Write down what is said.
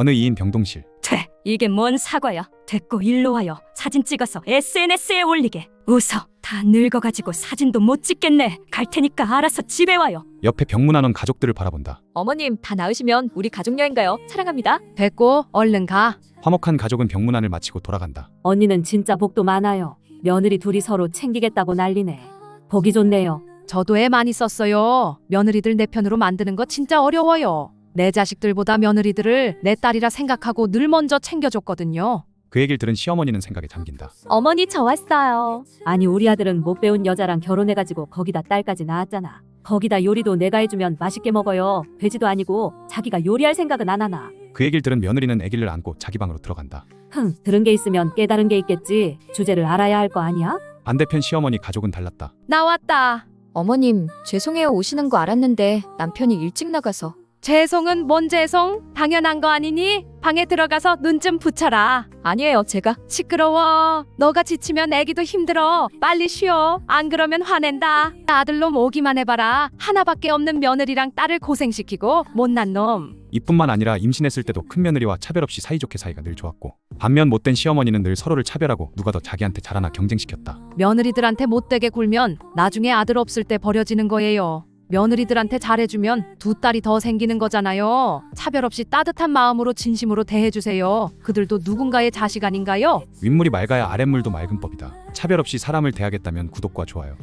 어느 이인 병동실. 돼. 이게 뭔 사과야? 됐고 일로 와요. 사진 찍어서 SNS에 올리게. 웃어. 다 늙어가지고 사진도 못 찍겠네. 갈 테니까 알아서 집에 와요. 옆에 병문안원 가족들을 바라본다. 어머님 다 나으시면 우리 가족 여행 가요. 사랑합니다. 됐고 얼른 가. 화목한 가족은 병문안을 마치고 돌아간다. 언니는 진짜 복도 많아요. 며느리 둘이 서로 챙기겠다고 난리네. 보기 좋네요. 저도 애 많이 썼어요. 며느리들 내 편으로 만드는 거 진짜 어려워요. 내 자식들보다 며느리들을 내 딸이라 생각하고 늘 먼저 챙겨줬거든요. 그 얘기를 들은 시어머니는 생각에 잠긴다. 어머니 저 왔어요. 아니 우리 아들은 못 배운 여자랑 결혼해가지고 거기다 딸까지 낳았잖아. 거기다 요리도 내가 해주면 맛있게 먹어요. 돼지도 아니고 자기가 요리할 생각은 안 하나. 그 얘기를 들은 며느리는 아기를 안고 자기 방으로 들어간다. 흥 들은 게 있으면 깨달은 게 있겠지. 주제를 알아야 할 거 아니야? 반대편 시어머니 가족은 달랐다. 나왔다. 어머님 죄송해요 오시는 거 알았는데 남편이 일찍 나가서 죄송은 뭔 죄송? 당연한 거 아니니? 방에 들어가서 눈 좀 붙여라. 아니에요 제가 시끄러워. 너가 지치면 애기도 힘들어. 빨리 쉬어. 안 그러면 화낸다. 아들 놈 오기만 해봐라. 하나밖에 없는 며느리랑 딸을 고생시키고 못난 놈. 이뿐만 아니라 임신했을 때도 큰 며느리와 차별 없이 사이좋게 사이가 늘 좋았고 반면 못된 시어머니는 늘 서로를 차별하고 누가 더 자기한테 잘하나 경쟁시켰다. 며느리들한테 못되게 굴면 나중에 아들 없을 때 버려지는 거예요. 며느리들한테 잘해주면 두 딸이 더 생기는 거잖아요. 차별 없이 따뜻한 마음으로 진심으로 대해주세요. 그들도 누군가의 자식 아닌가요? 윗물이 맑아야 아랫물도 맑은 법이다. 차별 없이 사람을 대하겠다면 구독과 좋아요.